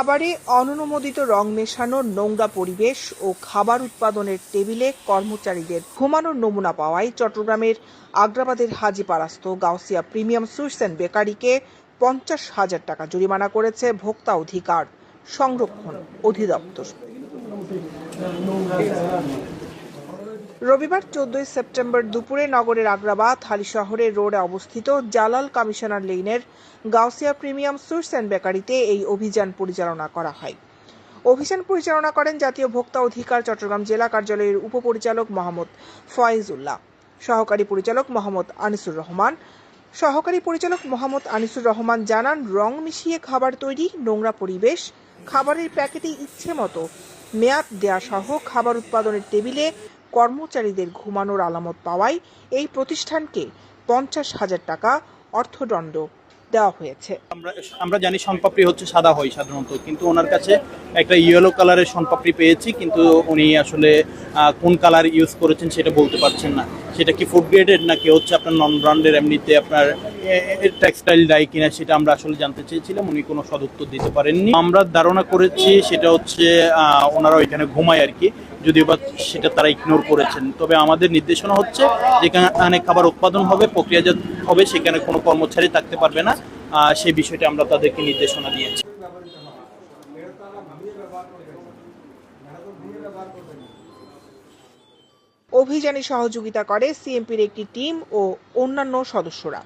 খাবারে অননুমোদিত রং মেশানো নোংরা পরিবেশ ও খাবার উৎপাদনের টেবিলে কর্মচারীদের ঘুমানোর নমুনা পাওয়ায় চট্টগ্রামের আগ্রাবাদের হাজিপাড়াস্থ গাউসিয়া প্রিমিয়াম সুইটস অ্যান্ড বেকারিকে পঞ্চাশ হাজার টাকা জরিমানা করেছে ভোক্তা অধিকার সংরক্ষণ অধিদপ্তর। রবিবার চোদ্দই সেপ্টেম্বর দুপুরে নগরের আগ্রাবাদ, হালি শহরের রোডে অবস্থিত জালাল কমিশনার লেনের গাউসিয়া প্রিমিয়াম সুইটস অ্যান্ড বেকারিতে এই অভিযান পরিচালনা করা হয়। অভিযান পরিচালনা করেন জাতীয় ভোক্তা অধিকার চট্টগ্রাম জেলা কার্যালয়ের উপপরিচালক মোহাম্মদ ফয়েজুল্লাহ, সহকারী পরিচালক মোহাম্মদ আনিসুর রহমান। সহকারী পরিচালক মোহাম্মদ আনিসুর রহমান জানান, রং মিশিয়ে খাবার তৈরি, নোংরা পরিবেশ, খাবারের প্যাকেটে ইচ্ছে মতো মেয়াদ দেয়া সহ খাবার উৎপাদনের টেবিলে কর্মচারীদের ঘুমানোর আলামত পাওয়ায় এই প্রতিষ্ঠানকে পঞ্চাশ হাজার টাকা অর্থদণ্ড দেওয়া হয়েছে। আমরা আমরা জানি শনপাপড়ি হচ্ছে সাদা হয় সাধারণত, কিন্তু ওনার কাছে একটা ইয়েলো কালারের শনপাপড়ি পেয়েছি, কিন্তু উনি আসলে কোন কালার ইউজ করেছেন সেটা বলতে পারছেন না। সেটা কি ফুড গ্রেডেড নাকি হচ্ছে আপনার নন ব্র্যান্ডের এমনিতে আপনার টেক্সটাইল ডাই কিনা সেটা আমরা আসলে জানতে চেয়েছিলাম, উনি কোনো সদুত্তর দিতে পারেননি। আমরা ধারণা করেছি সেটা হচ্ছে ওনারা ওইখানে ঘুমায় আর কি। যদিও বা সেটা তারা ইগনোর করেছেন, তবে আমাদের নির্দেশনা হচ্ছে যেখানে খাবার উৎপাদন হবে, প্রক্রিয়াজাত হবে, সেখানে কোনো কর্মচারী থাকতে পারবে না। সেই বিষয়টা আমরা তাদেরকে নির্দেশনা দিয়েছি। অভিযানে সহযোগিতা করে সিএমপির একটি টিম ও অন্যান্য সদস্যরা।